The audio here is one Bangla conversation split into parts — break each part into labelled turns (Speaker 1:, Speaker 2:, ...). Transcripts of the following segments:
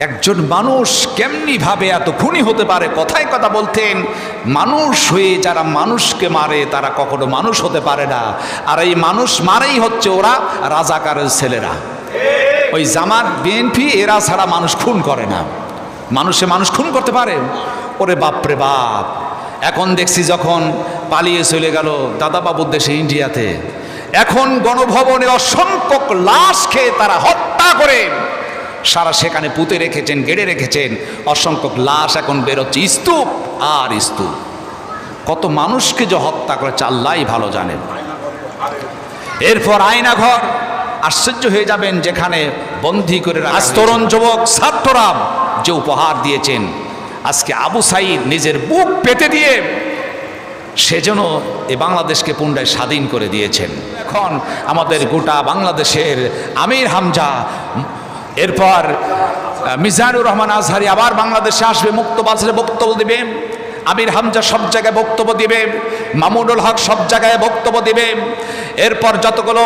Speaker 1: একজন মানুষ কেমনি ভাবে এত খুনি হতে পারে? কথায় কথা বলতেন, মানুষ হয়ে যারা মানুষকে মারে, তারা কখনো মানুষ হতে পারে না। আর এই মানুষ মারেই হচ্ছে ওরা রাজাকারের ছেলেরা। ওই জামাত, বিএনপি, এরা ছাড়া মানুষ খুন করে না। মানুষে মানুষ খুন করতে পারে? ওরে বাপরে বাপ! এখন দেখছি যখন পালিয়ে চলে গেল দাদাবাবুর দেশে ইন্ডিয়াতে, এখন গণভবনে অসংখ্য লাশ খেয়ে তারা হত্যা করে। সারা সেখানে পুঁতে রেখেছেন, গেড়ে রেখেছেন। অসংখ্য লাশ এখন বেরোচ্ছে, স্তূপ আর স্তূপ। কত মানুষকে যে হত্যা করেছে আল্লাহ ভালো জানেন এরপর আয়নাঘর, আশ্চর্য হয়ে যাবেন যেখানে বন্দি করে রাখা হয়েছে। তরুণ যুবক ছাত্ররা যে উপহার দিয়েছেন, আজকে আবু সাইদ নিজের বুক পেতে দিয়ে সেজন্য এ বাংলাদেশকে পুনরায় স্বাধীন করে দিয়েছেন। এখন আমাদের গোটা বাংলাদেশের আমির হামজা এরপর মিজানুর রহমান আজহারি আবার বাংলাদেশে আসবে মুক্ত বাজারে বক্তব্য দেবে। আমির হামজা সব জায়গায় বক্তব্য দিবে। মামুনুল হক সব জায়গায় বক্তব্য দিবে। এরপর যতগুলো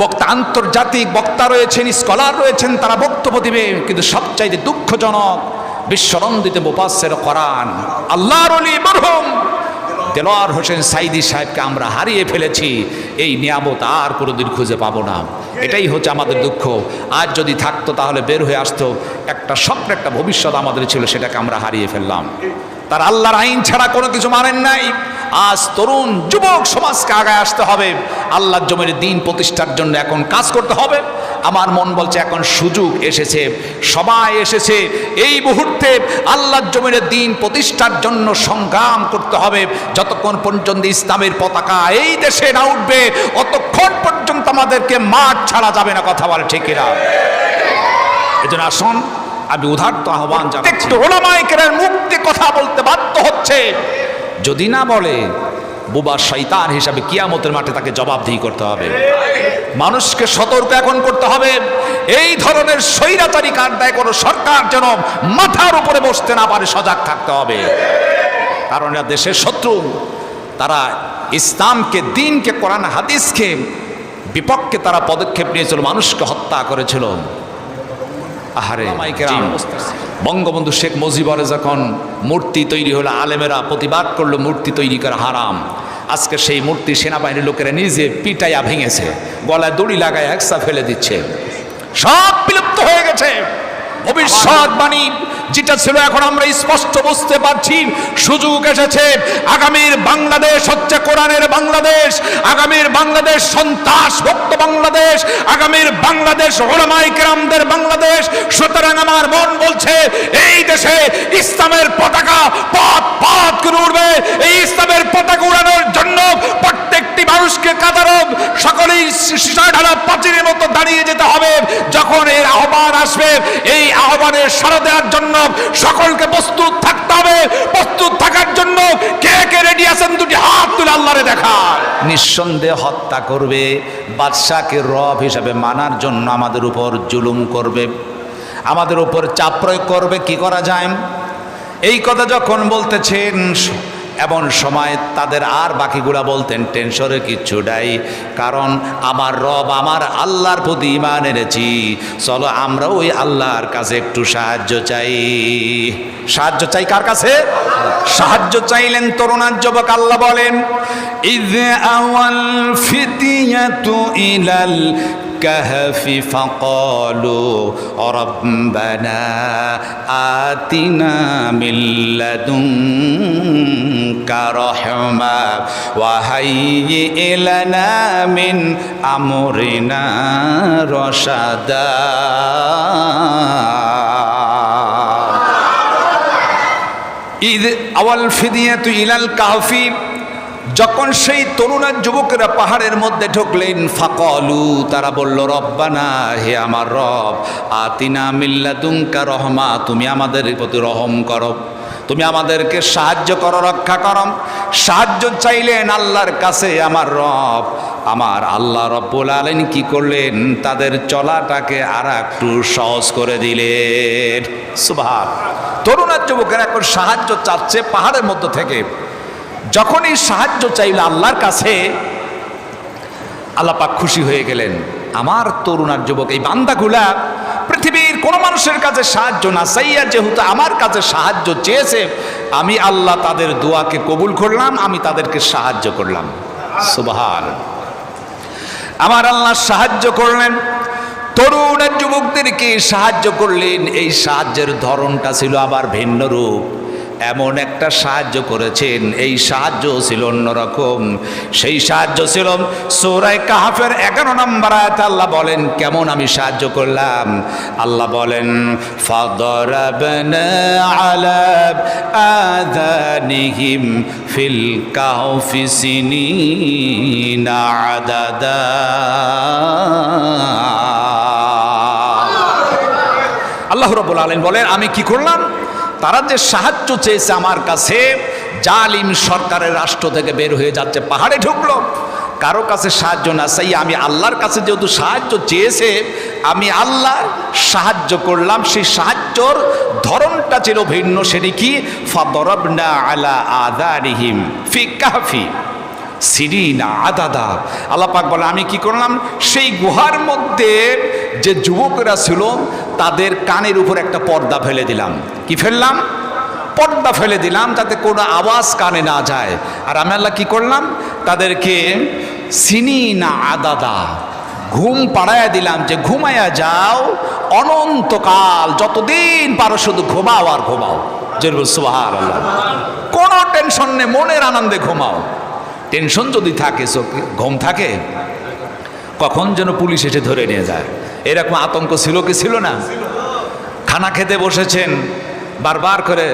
Speaker 1: বক্তা, আন্তর্জাতিক বক্তা রয়েছেন, স্কলার রয়েছেন, তারা বক্তব্য দিবে। কিন্তু সবচাইতে দুঃখজনক, বিশ্বরন্দিত মুপাসের করান আল্লাহর মরহুম, দেলোয়ার হোসেন সাইদি সাহেবকে আমরা হারিয়ে ফেলেছি। এই নিয়ামত আর কোনোদিন খুঁজে পাবো না। এটাই হচ্ছে আমাদের দুঃখ। আজ যদি থাকতো, তাহলে বের হয়ে আসতো। একটা স্বপ্ন, একটা ভবিষ্যৎ আমাদের ছিল, সেটাকে আমরা হারিয়ে ফেললাম। তার আল্লাহর আইন ছাড়া কোনো কিছু মানেন নাই। আজ তরুণ যুবক সমাজকে আগায় আসতে হবে। আল্লাহর জমির দিন প্রতিষ্ঠার জন্য এখন কাজ করতে হবে। আমার মন বলছে, এখন সুযোগ এসেছে। সবাই এসেছে। এই মুহূর্তে আল্লাহর জমির দিন প্রতিষ্ঠার জন্য সংগ্রাম করতে হবে। যতক্ষণ পর্যন্ত ইসলামের পতাকা এই দেশে না উঠবে, অতক্ষণ পর্যন্ত আমাদেরকে মাঠ ছাড়া যাবে না কথা বলে ঠিক না এজন্য আসুন আমি উদার্ত আহ্বান জানাচ্ছি। ওলামাইকের মুক্তি কথা বলতে বাধ্য হচ্ছে। যদি না বলে বুবা শৈতান হিসাবে কিয়ামতের মাঠে তাকে জবাবদিহি করতে হবে। মানুষকে সতর্ক এখন করতে হবে। এই ধরনের স্বৈরাচারী কার্যায় কোনো সরকার যেন মাথার উপরে বসতে না পারে সজাগ থাকতে হবে। কারণ এরা দেশের শত্রু। তারা ইসলামকে দিনকে কোরআন হাদিসকে বিপক্ষে তারা পদক্ষেপ নিয়েছিল মানুষকে হত্যা করেছিল। আহারে বঙ্গবন্ধু শেখ মুজিবরে যখন মূর্তি তৈরি হলো আলেমেরা প্রতিবাদ করল মূর্তি তৈরি করা হারাম। আজকে সেই মূর্তি সেনাবাহিনীর লোকেরা নিজে পিটাইয়া ভেঙেছে গলায় দড়ি লাগায় একসা ফেলে দিচ্ছে। সব বিলুপ্ত হয়ে গেছে। ভবিষ্যৎবাণী যেটা ছিল এখন আমরা স্পষ্ট বুঝতে পারছি, সুযোগ এসেছে। আগামীর বাংলাদেশ হচ্ছে কোরআনের বাংলাদেশ, আগামীর বাংলাদেশ সন্ত্রাস মুক্ত বাংলাদেশ, আগামীর বাংলাদেশ ওলামাই কেরামদের বাংলাদেশ। সুতরাং আমার মন বলছে, এই দেশে ইসলামের পতাকা পথ পথ করে উঠবে এই ইসলামের পতাকা উড়ানোর জন্য প্রত্যেকটি মানুষকে কাতারব সকলেই ঢালা পাচিরের মতো দাঁড়িয়ে যেতে হবে। যখন এর আহ্বান আসবে, এই আহ্বানের সাড়া দেওয়ার জন্য সকলকে প্রস্তুত থাকতে হবে। প্রস্তুত থাকার জন্য কে কে রেডি আছেন দুটি হাত তুলে আল্লাহরে দেখা নিঃসন্দেহে হত্যা করবে, বাদশাকে রব হিসাবে মানার জন্য আমাদের উপর জুলুম করবে, আমাদের উপর চাপ প্রয়োগ করবে, কি করা যায়? এই কথা যখন বলতেছেন এমন সময় তাদের আর বাকিগুলা বলতেন, টেনশনের কিচ্ছু নাই, কারণ আমার রব আমার আল্লাহর প্রতি ইমান এনেছি। চলো আমরা ওই আল্লাহর কাছে একটু সাহায্য চাই। সাহায্য চাই কার কাছে? সাহায্য চাইলেন তরুণার যুবক, আল্লাহ বলেন ইদ الكهف فقالوا ربنا آتنا من لدنك رحمة وهيئ لنا من أمرنا رشدا إذ أول فدية إلى الكهف যখন সেই তরুণার যুবকেরা পাহাড়ের মধ্যে ঢুকলেন, ফাকলু, তারা বলল, রব্বানা, হে আমার রব, আতিনা মিল্লাদুঙ্কা রহমা, তুমি আমাদের প্রতি রহম করো। তুমি আমাদেরকে সাহায্য করো, রক্ষা করো। সাহায্য চাইলেন আল্লাহর কাছে আমার রব। আমার আল্লাহ রব্বুল আলেন কি করলেন? তাদের চলাটাকে আর একটু সহজ করে দিলেন। সুভাষ তরুণার যুবকেরা এখন সাহায্য চাচ্ছে পাহাড়ের মধ্য থেকে। যখনই সাহায্য চাইল আল্লাহর কাছে, আল্লাপাক খুশি হয়ে গেলেন। আমার তরুণার যুবক, এই বান্দাগুলা পৃথিবীর কোনো মানুষের কাছে সাহায্য না চাইয়া যেহেতু আমার কাছে সাহায্য চেয়েছে, আমি আল্লাহ তাদের দোয়াকে কবুল করলাম, আমি তাদেরকে সাহায্য করলাম। সুবহান। আমার আল্লাহ সাহায্য করলেন। তরুণ আর যুবকদেরকে সাহায্য করলেন। এই সাহায্যের ধরনটা ছিল আবার ভিন্ন রূপ। এমন একটা সাহায্য করেছেন। এই সাহায্য ছিল অন্যরকম। সেই সাহায্য ছিল সৌরাই কাহাফের এগারো নম্বর আয়াত আল্লাহ বলেন, কেমন আমি সাহায্য করলাম? আল্লাহ বলেন আযানিহিম ফিল কাহফি সিনিনা আদাদা। আল্লাহ রব্বুল আলামিন বলেন, আমি কি করলাম? তারা যে সাহায্য চেয়েছে আমার কাছে, জালিম সরকারের রাষ্ট্র থেকে বের হয়ে যাচ্ছে, পাহাড়ে ঢুকলো। কারও কাছে সাহায্য না চাই, আমি আল্লাহর কাছে যেহেতু সাহায্য চেয়েছে, আমি আল্লাহ সাহায্য করলাম, সেই সাহায্যর ধরনটা ছিল ভিন্ন, সেটি কি? ফাদরবনা আলা আদারিহিম ফি কাহফি সিরিনা আদাদা। আল্লাহ পাক বলে, আমি কি করলাম? সেই গুহার মধ্যে যে যুবকেরা ছিল, তাদের কানের উপর একটা পর্দা ফেলে দিলাম। কি ফেললাম? পর্দা ফেলে দিলাম যাতে কোনো আওয়াজ কানে না যায়। আর আমি আল্লাহ কি করলাম? তাদেরকে সিনি না আদাদা, ঘুম পাড়ায়া দিলাম যে ঘুমায়া যাও, অনন্তকাল যতদিন পারো শুধু ঘুমাও আর ঘুমাও। জরুর সুহার কোনো টেনশন নেই, মনের আনন্দে ঘুমাও। টেনশন যদি থাকে, চোখে ঘুম থাকে, কখন যেন পুলিশ এসে ধরে নিয়ে যায়। এরকম আতঙ্ক ছিল কি ছিল না? খানা খেতে বসেছেন, বারবার করে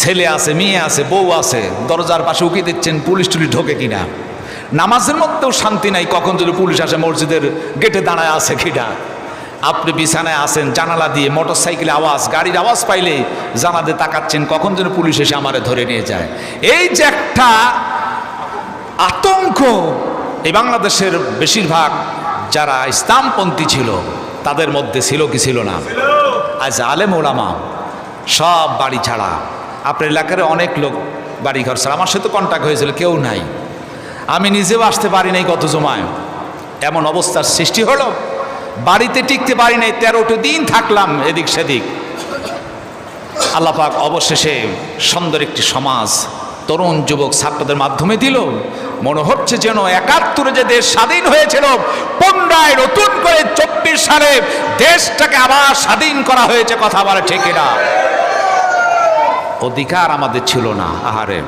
Speaker 1: ছেলে আছে, মেয়ে আছে, বউ আছে, দরজার পাশে উকি দিচ্ছেন, পুলিশ টুলিশ ঢোকে কিনা? নামাজের মধ্যেও শান্তি নাই, কখন যদি পুলিশ আসে, মসজিদের গেটে দাঁড়ায় আছে কিনা? আপনি বিছানায় আসেন জানালা দিয়ে মোটর সাইকেলে আওয়াজ, গাড়ির আওয়াজ পাইলে জানাতে তাকাচ্ছেন, কখন যেন পুলিশ এসে আমারে ধরে নিয়ে যায়। এই যে একটা আতঙ্ক, এই বাংলাদেশের বেশিরভাগ যারা ইসলামপন্থী ছিল তাদের মধ্যে ছিল কি ছিল না? আজ আলেম ওলামা সব বাড়ি ছাড়া। আপনার এলাকার অনেক লোক বাড়ি ঘর ছাড়া। আমার সাথে কন্ট্যাক্ট হয়েছিল কেউ নাই। আমি নিজেও আসতে পারি নাই গত জমায়। এমন অবস্থার সৃষ্টি হলো। বাড়িতে টিকতে পারি নাই তেরোটি দিন থাকলাম এদিক সেদিক। আল্লাপাক অবশেষে সুন্দর একটি সমাজ তরুণ যুবক ছাত্রদের মাধ্যমে দিল। মনে হচ্ছে যেন একাত্তরে যে দেশ স্বাধীন হয়েছিল, পুনরায় নতুন করে চব্বিশ সালে দেশটাকে আবার স্বাধীন করা হয়েছে কথা বলে ঠিক না অধিকার আমাদের ছিল না, আহারে।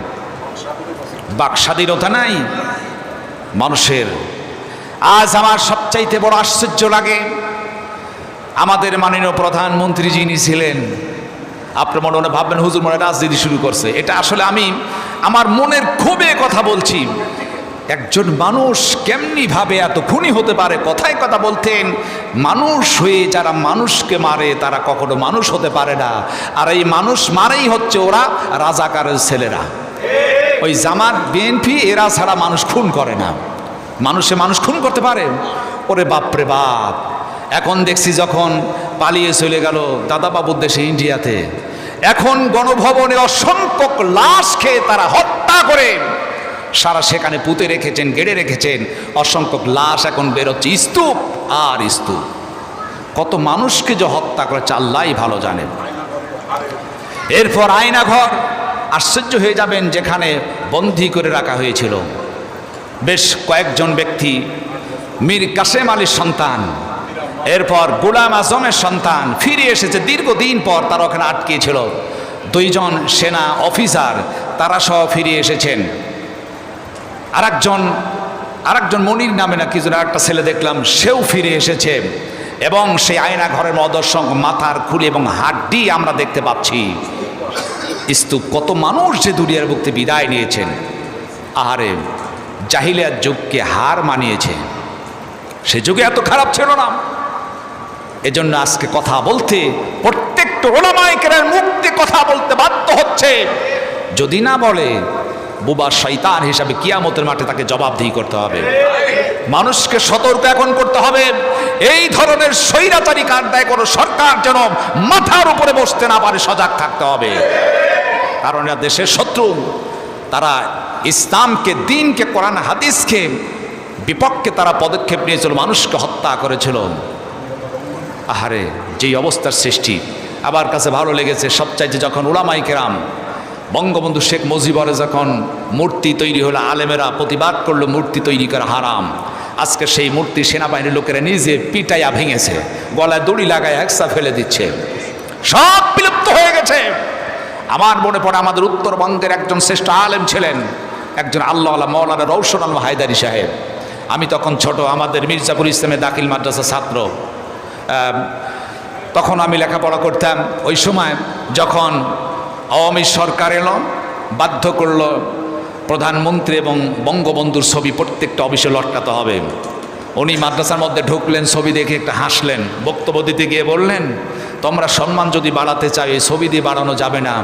Speaker 1: বাক স্বাধীনতা নাই মানুষের। আজ আমার সবচাইতে বড় আশ্চর্য লাগে, আমাদের মাননীয় প্রধানমন্ত্রী যিনি ছিলেন আপনার মনে মনে ভাববেন, হুজুর মনে রাজনীতি শুরু করছে। এটা আসলে আমি আমার মনের ক্ষোভে কথা বলছি। একজন মানুষ কেমনি ভাবে এত খুনি হতে পারে? কথায় কথা বলতেন মানুষ হয়ে যারা মানুষকে মারে তারা কখনো মানুষ হতে পারে না। আর এই মানুষ মারেই হচ্ছে ওরা রাজাকারের ছেলেরা। ওই জামাত বিএনপি এরা ছাড়া মানুষ খুন করে না। মানুষে মানুষ খুন করতে পারে? ওরে বাপরে বাপ! এখন দেখছি যখন পালিয়ে চলে গেল দাদাবাবুর দেশে ইন্ডিয়াতে এখন গণভবনে অসংখ্য লাশ খেয়ে তারা হত্যা করে। সারা সেখানে পুঁতে রেখেছেন, গেড়ে রেখেছেন। অসংখ্য লাশ এখন বেরোচ্ছে। স্তূপ আর স্তূপ। কত মানুষকে যে হত্যা করে চাল্লাই ভালো জানেন এরপর আয়নাঘর। আশ্চর্য হয়ে যাবেন যেখানে বন্দি করে রাখা হয়েছিল। বেশ কয়েকজন ব্যক্তি। মীর কাসেম আলীর সন্তান। এরপর গুলাম আজমের সন্তান। ফিরে এসেছে দীর্ঘদিন পর তারা ওখানে আটকিয়েছিল দুইজন সেনা অফিসার, তারা সহ ফিরে এসেছেন। আরেকজন আরেকজন মনির নামে না কিছু একটা ছেলে দেখলাম, সেও ফিরে এসেছে এবং সেই আয়না ঘরের মদর্শক মাথার খুলি এবং হাড্ডি আমরা দেখতে পাচ্ছি। স্তূপ কত মানুষ যে দুনিয়ার মুক্তি বিদায় নিয়েছেন। আহারে জাহিলিয়ার যুগকে হার মানিয়েছে। সে যুগে এত খারাপ ছিল না। এজন্য আজকে কথা বলতে, প্রত্যেকটা ওলামাইকের মুক্তি কথা বলতে বাধ্য হচ্ছে। যদি না বলে বুবা শৈতান হিসাবে কিয়ামতের মাঠে তাকে জবাবদিহি করতে হবে। মানুষকে সতর্ক এখন করতে হবে। এই ধরনের স্বৈরাচারী কার্যায় কোনো সরকার যেন মাথার উপরে বসতে না পারে, সজাগ থাকতে হবে। কারণ এরা দেশের শত্রু। তারা ইসলামকে, দিনকে, কোরআন, হাদিসকে বিপক্ষে তারা পদক্ষেপ নিয়েছিল, মানুষকে হত্যা করেছিল। আহারে, যেই অবস্থার সৃষ্টি। আবার কাছে ভালো লেগেছে, সবচাইতে যখন ওলামাই কেরাম বঙ্গবন্ধু শেখ মুজিবরে যখন মূর্তি তৈরি হলো, আলেমেরা প্রতিবাদ করল, মূর্তি তৈরি করা হারাম। আজকে সেই মূর্তি সেনাবাহিনীর লোকেরা নিজে পিটাইয়া ভেঙেছে, গলায় দড়ি লাগায় একসা ফেলে দিচ্ছে। সব বিলুপ্ত হয়ে গেছে। আমার মনে পড়ে আমাদের উত্তরবঙ্গের একজন শ্রেষ্ঠ আলেম ছিলেন, একজন আল্লাহ আল্লাহ মৌলানা রৌশন আল্লাহ হায়দারি সাহেব। আমি তখন ছোট, আমাদের মির্জাপুর ইসলামের দাখিল মাদ্রাসা ছাত্র। তখন আমি লেখাপড়া করতাম। ওই সময় যখন আওয়ামী সরকার এলো, বাধ্য করল প্রধানমন্ত্রী এবং বঙ্গবন্ধুর ছবি প্রত্যেকটা অফিসে লটকাতে হবে। উনি মাদ্রাসার মধ্যে ঢুকলেন, ছবি দেখে একটা হাসলেন, বক্তব্য দিতে গিয়ে বললেন, তোমরা সম্মান যদি বাড়াতে চাও, এই ছবি দিয়ে বাড়ানো যাবে না।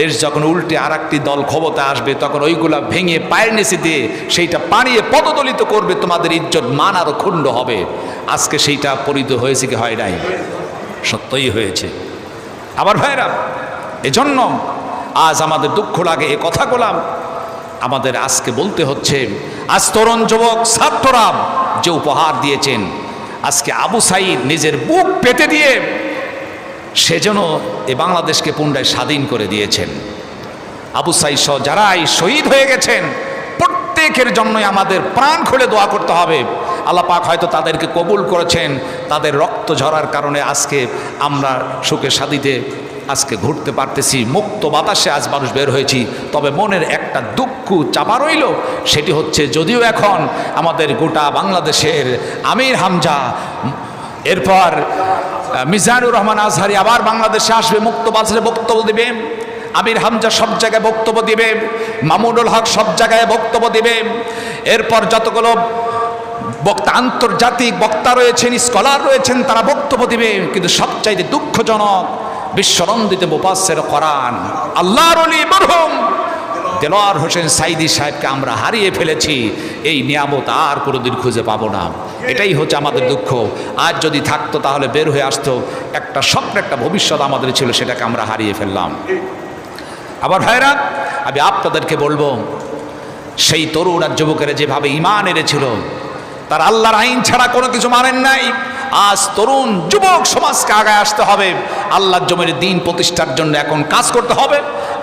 Speaker 1: দেশ যখন উল্টে আর দল ক্ষমতা আসবে, তখন ওইগুলা ভেঙে পায়ের নিচে দিয়ে সেইটা পাড়িয়ে পদদলিত করবে, তোমাদের ইজ্জত মান আরও ক্ষুণ্ণ হবে। আজকে সেইটা পরিত হয়েছে কি হয় নাই? সত্যই হয়েছে। আবার ভাইরা এজন্য আজ আমাদের দুঃখ লাগে, এ কথাগুলা আমাদের আজকে বলতে হচ্ছে, আজ তরুণ যুবক ছাত্ররা যে উপহার দিয়েছেন, আজকে আবু সাইদ নিজের বুক পেতে দিয়ে সে যেন এ বাংলাদেশকে পুনরায় স্বাধীন করে দিয়েছেন। আবু সাইদ সহ যারাই শহীদ হয়ে গেছেন, প্রত্যেকের জন্যই আমাদের প্রাণ খুলে দোয়া করতে হবে। আল্লাহ পাক হয়তো তাদেরকে কবুল করেছেন, তাদের রক্ত ঝরার কারণে আজকে আমরা সুখে শাদিতে আজকে ঘুরতে পারতেছি, মুক্ত বাতাসে আজ মানুষ বের হয়েছি। তবে মনের একটা দুঃখ চাপা রইল, সেটি হচ্ছে যদিও এখন আমাদের গোটা বাংলাদেশের আমির হামজা, এরপর মিজানুর রহমান আজহারি আবার বাংলাদেশে আসবে, মুক্ত বাজারে বক্তব্য দেবে। আমির হামজা সব জায়গায় বক্তব্য দিবে, মামুনুল হক সব জায়গায় বক্তব্য দিবে। এরপর যতগুলো বক্তা, আন্তর্জাতিক বক্তা রয়েছেন, স্কলার রয়েছেন, তারা বক্তব্য দিবে, কিন্তু সবচাইতে দুঃখজনক বিশ্বরন্দিত মুপাসের করান আল্লাহর মরহুম। দেলোয়ার হোসেন সাইদি সাহেবকে আমরা হারিয়ে ফেলেছি। এই নিয়ামত আর কোনোদিন খুঁজে পাবো না। এটাই হচ্ছে আমাদের দুঃখ। আজ যদি থাকতো তাহলে বের হয়ে আসতো। একটা স্বপ্ন, একটা ভবিষ্যৎ আমাদের ছিল, সেটাকে আমরা হারিয়ে ফেললাম। আবার ভাইরা, আমি আপনাদেরকে বলব, সেই তরুণ আর যুবকেরা যেভাবে ইমান এনেছিল, তার আল্লাহর আইন ছাড়া কোনো কিছু মানেন নাই। আজ তরুণ যুবক সমাজকে আগায় আসতে হবে। আল্লাহর জমির দিন প্রতিষ্ঠার জন্য এখন কাজ করতে হবে।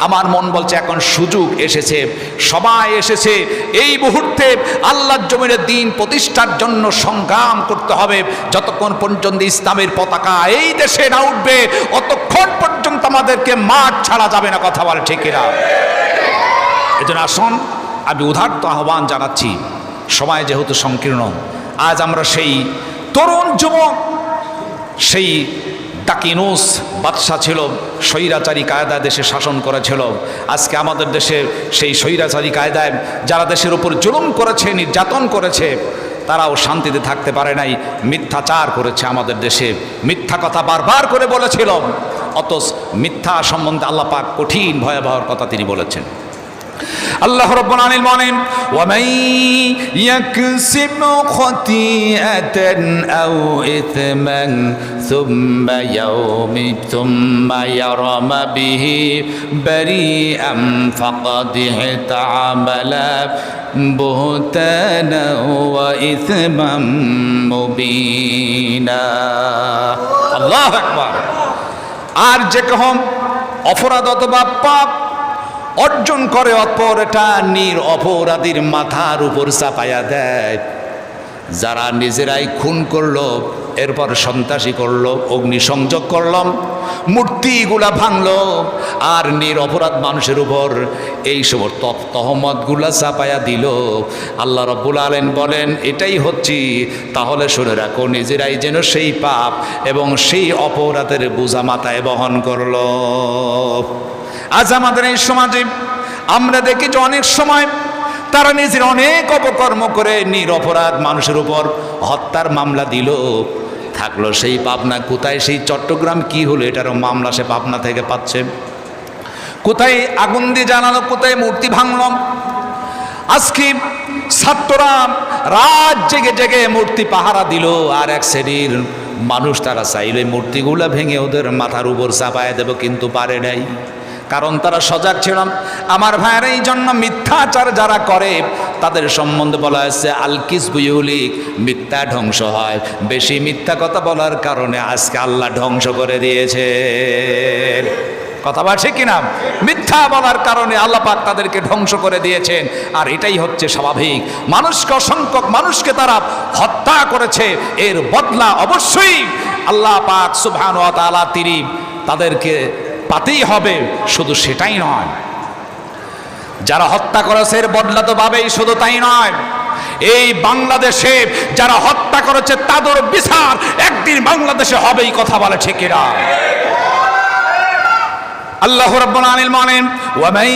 Speaker 1: আমার মন বলছে এখন সুযোগ এসেছে, সবাই এসেছে। এই মুহূর্তে আল্লাহর জমির দিন প্রতিষ্ঠার জন্য সংগ্রাম করতে হবে। যতক্ষণ পর্যন্ত ইসলামের পতাকা এই দেশে না উঠবে, অতক্ষণ পর্যন্ত আমাদেরকে মাঠ ছাড়া যাবে না, কথা বলে ঠিক এরা এজন্য আসুন, আমি উদার্ত আহ্বান জানাচ্ছি, সময় যেহেতু সংকীর্ণ, আজ আমরা সেই তরুণ যুবক। সেই ডাকিনুস বাদশাহ ছিল, স্বৈরাচারী কায়দা দেশে শাসন করেছিল। আজকে আমাদের দেশে সেই স্বৈরাচারী কায়দায় যারা দেশের উপর জুলুম করেছে, নির্যাতন করেছে, তারাও শান্তিতে থাকতে পারে নাই। মিথ্যাচার করেছে আমাদের দেশে। মিথ্যা কথা বারবার করে বলেছিল। অথচ মিথ্যা সম্বন্ধে আল্লাহ পাক কঠিন ভয়াবহর কথা তিনি বলেছেন। আল্লাহ রব্বুল আলামিন বলেন
Speaker 2: ومن يكسب خطيئة أو إثما ثم يوم ثم يرم به بريئا فقد احتمل بهتانا وإثما مبينا
Speaker 1: আল্লাহ আকবার আর যে কহম অপরাধ অথবা পাপ অর্জন করে অপর এটা নির অপরাধীর মাথার উপর চাপায়া দেয়। যারা নিজেরাই খুন করল, এরপর সন্ত্রাসী করল, অগ্নিসংযোগ করলাম মূর্তিগুলা ভাঙলো, আর নির অপরাধ মানুষের উপর এই সব তহমতগুলা চাপায়া দিল। আল্লাহ রব্বুল আলেন বলেন, এটাই হচ্ছে, তাহলে শুনে রাখো, নিজেরাই যেন সেই পাপ এবং সেই অপরাধের বোঝা মাথায় বহন করল। আজ আমাদের এই সমাজে আমরা দেখি যে অনেক সময় তারা নিজের অনেক অপকর্ম করে নিরপরাধ মানুষের উপর হত্যার মামলা দিল। থাকল সেই পাবনা, কোথায় সেই চট্টগ্রাম, কি হলো? এটারও মামলা সে পাবনা থেকে পাচ্ছে। কোথায় আগুন দিয়ে জানালো কোথায় মূর্তি ভাঙল? আজকে ছাত্ররা রাত জেগে জেগে মূর্তি পাহারা দিল আর এক শ্রেণির মানুষ তারা চাইলে মূর্তিগুলো ভেঙে ওদের মাথার উপর চাপায় দেব, কিন্তু পারে নাই। কারণ তারা সজাগ ছিল আমার ভাইয়ের এই জন্য মিথ্যাচার যারা করে, তাদের সম্বন্ধে বলা হয়েছে, আলকিস বুয়ুলিক, মিথ্যা ধ্বংস হয়। বেশি মিথ্যা কথা বলার কারণে আজকে আল্লাহ ধ্বংস করে দিয়েছে কথা বলছে কিনা? মিথ্যা বলার কারণে আল্লাহ পাক তাদেরকে ধ্বংস করে দিয়েছেন। আর এটাই হচ্ছে স্বাভাবিক। মানুষকে অসংখ্য মানুষকে তারা হত্যা করেছে। এর বদলা অবশ্যই আল্লাহ পাক সুবহান ওয়া তাআলা তিনি তাদেরকে পাতেই হবে, শুধু সেটাই নয়। যারা হত্যা করেছে বদলা তো পাবেই, শুধু তাই নয়। এই বাংলাদেশে যারা হত্যা করেছে, তাদের বিচার একদিন বাংলাদেশে হবেই, কথা বলে ঠিকেরা আল্লাহ রাব্বুল আলামিন বলেন
Speaker 2: ওয়া মান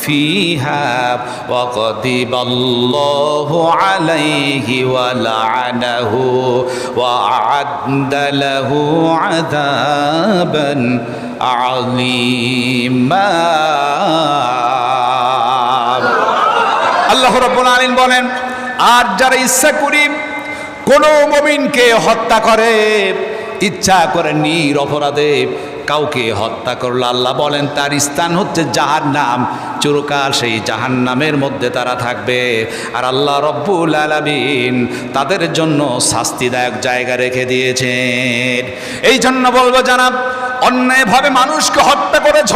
Speaker 2: فيها وغضب الله عليه ولعنه وأعد له عذابا عظيما
Speaker 1: আল্লাহ রাব্বুল আলামিন বলেন আর যারা ইচ্ছা করি কোন মুমিনকে হত্যা করে ইচ্ছা করে নির অপরাধে কাউকে হত্যা করলো আল্লাহ বলেন তার স্থান হচ্ছে জাহার নাম চিরকাল সেই জাহান নামের মধ্যে তারা থাকবে। আর আল্লাহ রব্বুল আলামিন তাদের জন্য শাস্তিদায়ক জায়গা রেখে দিয়েছেন। এই জন্য বলব জানাব, অন্যায়ভাবে মানুষকে হত্যা করেছ।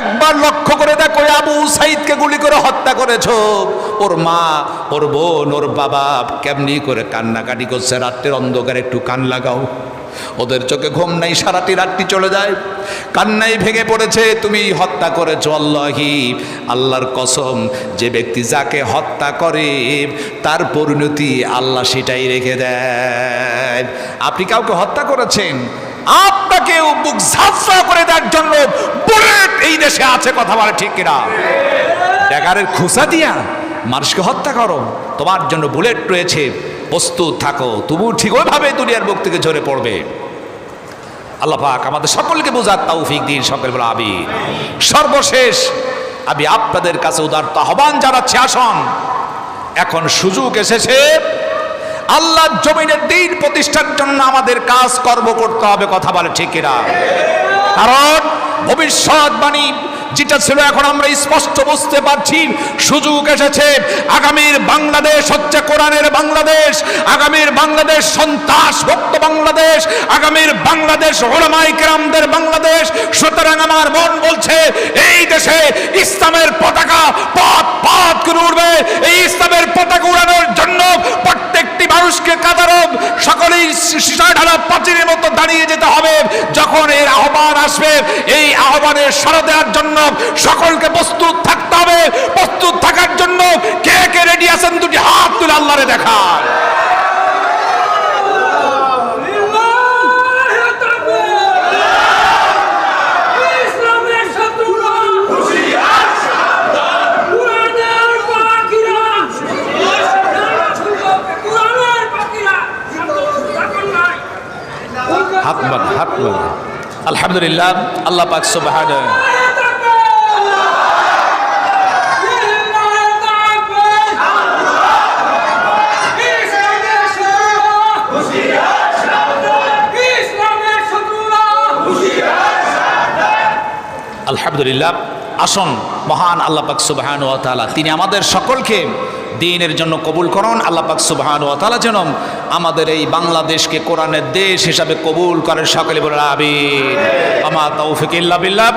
Speaker 1: একবার লক্ষ্য করে দেখো, আবু সাইদকে গুলি করে হত্যা করেছ। ওর মা, ওর বোন, ওর বাবা কেমনি করে কান্নাকাটি করছে? রাত্রের অন্ধকারে একটু কান লাগাও। ওদের চোখে ঘুম নাই, সারাটি রাত্রি চলে যায়। কান্নাই ভেঙে পড়েছে তুমি হত্যা করেছ আল্লাহি। আল্লাহর কসম, যে ব্যক্তি যাকে হত্যা করে, তার পরিণতি আল্লাহ সেটাই রেখে দেয় আপনি কাউকে হত্যা করেছেন? আপনাকেও বুক ঝাঁসা করে দেওয়ার জন্য বুলেট এই দেশে আছে, কথা বলে ঠিক কিনা? ড্যাগারের খোসা দিয়া মানুষকে হত্যা করো। তোমার জন্য বুলেট রয়েছে। প্রস্তুত থাকো, তবু ঠিক ওইভাবে দুনিয়ার বুক থেকে ঝরে পড়বে। আল্লাহ পাক আমাদের সকলকে বোঝার তৌফিক দিন, সকল বলে আবি সর্বশেষ আমি আপনাদের কাছে উদার্ত আহ্বান জানাচ্ছি, আসন। এখন সুযোগ এসেছে, আল্লাহ জমিনের দিন প্রতিষ্ঠার জন্য আমাদের কাজ কর্ম করতে হবে, কথা বলে ঠিক কিনা? কারণ ভবিষ্যৎবাণী যেটা ছিল এখন আমরা স্পষ্ট বুঝতে পারছি, সুযোগ এসেছে। আগামীর বাংলাদেশ হচ্ছে কোরআনের বাংলাদেশ, আগামীর বাংলাদেশ সন্ত্রাস মুক্ত বাংলাদেশ, আগামীর বাংলাদেশ ওলামাই কেরামদের বাংলাদেশ। সুতরাং আমার মন বলছে, এই দেশে ইসলামের পতাকা পথ পথ সকলেই ঢালা প্রাচীরের মতো দাঁড়িয়ে যেতে হবে। যখন এর আহ্বান আসবে, এই আহ্বানের সাড়া দেওয়ার জন্য সকলকে প্রস্তুত থাকতে হবে। প্রস্তুত থাকার জন্য কে কে রেডি আছেন দুটি হাত তুলে আল্লাহরে দেখায়
Speaker 3: ইসলামের শত্রুরা কুরআনের পাখিরা কুরআনের পাখিরা তখন নাই
Speaker 1: হাত বান হাত বান আলহামদুলিল্লাহ, আল্লাহ পাক সুবহানাহু আলহামদুলিল্লাহ, আসুন মহান আল্লাহ পাক সুবহান ওয়া তাআলা, তিনি আমাদের সকলকে দিনের জন্য কবুল করুন। আল্লাহ পাক সুবহান ওয়া তাআলা যেন আমাদের এই বাংলাদেশকে কোরআনের দেশ হিসাবে কবুল করেন সকলে বলে আবির আমা তৌফিক ইল্লা বিল্লাহ।